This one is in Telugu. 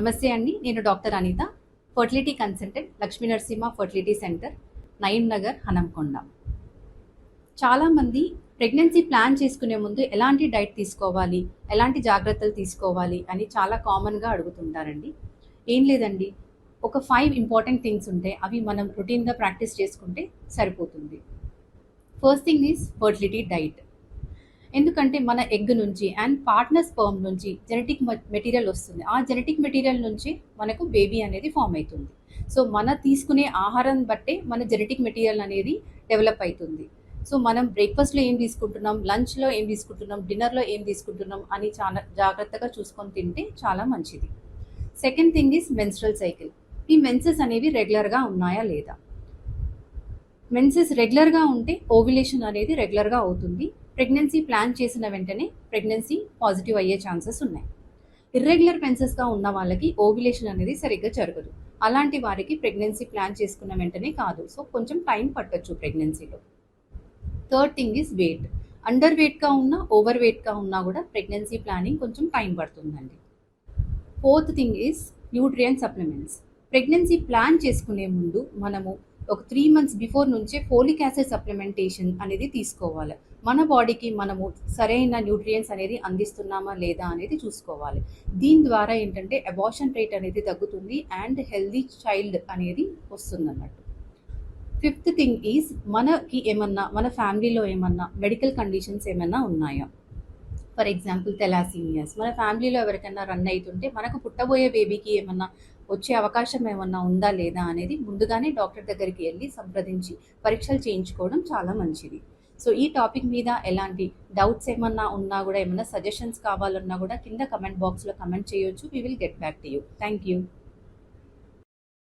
నమస్తే అండి నేను doctor Anitha fertility consultant Lakshmi Narasimha fertility centre Nayeem Nagar Hanamkonda. చాలామంది ప్రెగ్నెన్సీ ప్లాన్ చేసుకునే ముందు ఎలాంటి డైట్ తీసుకోవాలి ఎలాంటి జాగ్రత్తలు తీసుకోవాలి అని చాలా కామన్గా అడుగుతుంటారండి. ఏం లేదండి ఒక ఫైవ్ ఇంపార్టెంట్ థింగ్స్ ఉంటాయి అవి మనం రొటీన్గా ప్రాక్టీస్ చేసుకుంటే సరిపోతుంది. First thing is fertility diet. ఎందుకంటే మన ఎగ్ నుంచి అండ్ పార్ట్నర్ స్పర్మ్ నుంచి జెనెటిక్ మెటీరియల్ వస్తుంది. ఆ జెనెటిక్ మెటీరియల్ నుంచి మనకు బేబీ అనేది ఫామ్ అవుతుంది. సో మన తీసుకునే ఆహారం బట్టే మన జెనెటిక్ మెటీరియల్ అనేది డెవలప్ అవుతుంది. సో మనం బ్రేక్ఫాస్ట్లో ఏం తీసుకుంటున్నాం? లంచ్లో ఏం తీసుకుంటున్నాం? డిన్నర్లో ఏం తీసుకుంటున్నాం? అని చాలా జాగ్రత్తగా చూసుకొని తింటే చాలా మంచిది. Second thing is menstrual cycle ఈ మెన్సెస్ అనేవి రెగ్యులర్గా ఉన్నాయా లేదా? మెన్సెస్ రెగ్యులర్గా ఉంటే ఓవ్యులేషన్ అనేది రెగ్యులర్గా అవుతుంది. ప్రెగ్నెన్సీ ప్లాన్ చేసిన వెంటనే ప్రెగ్నెన్సీ పాజిటివ్ అయ్యే ఛాన్సెస్ ఉన్నాయి. ఇర్రెగ్యులర్ మెన్సెస్గా ఉన్న వాళ్ళకి ఓవ్యులేషన్ అనేది సరిగ్గా జరగదు. అలాంటి వారికి ప్రెగ్నెన్సీ ప్లాన్ చేసుకున్న వెంటనే కాదు. సో కొంచెం టైం పట్టొచ్చు ప్రెగ్నెన్సీలో third thing is weight under వెయిట్గా ఉన్నా ఓవర్ వెయిట్గా ఉన్నా కూడా ప్రెగ్నెన్సీ ప్లానింగ్ కొంచెం టైం పడుతుందండి. Fourth thing is nutrient supplements pregnancy plan చేసుకునే ముందు మనము ఒక త్రీ మంత్స్ బిఫోర్ నుంచే ఫోలిక్ యాసిడ్ సప్లిమెంటేషన్ అనేది తీసుకోవాలి. మన బాడీకి మనము సరైన న్యూట్రియన్స్ అనేది అందిస్తున్నామా లేదా అనేది చూసుకోవాలి. దీని ద్వారా ఏంటంటే అబార్షన్ రేట్ అనేది తగ్గుతుంది అండ్ హెల్దీ చైల్డ్ అనేది వస్తుంది అన్నట్టు ఫిఫ్త్ థింగ్ ఈజ్ మనకి ఏమన్నా మన ఫ్యామిలీలో ఏమన్నా మెడికల్ కండిషన్స్ ఏమన్నా ఉన్నాయా? ఫర్ ఎగ్జాంపుల్ తెలాసీమియాస్ మన ఫ్యామిలీలో ఎవరికైనా రన్ అవుతుంటే మనకు పుట్టబోయే బేబీకి ఏమన్నా వచ్చే అవకాశం ఏమన్నా ఉందా లేదా అనేది ముందుగానే డాక్టర్ దగ్గరికి వెళ్ళి సంప్రదించి పరీక్షలు చేయించుకోవడం చాలా మంచిది. సో ఈ టాపిక్ మీద ఎలాంటి డౌట్స్ ఏమన్నా ఉన్నా కూడా ఏమన్నా సజెషన్స్ కావాలన్నా కూడా కింద కమెంట్ బాక్స్లో కమెంట్ చేయొచ్చు. We will get back to you thank you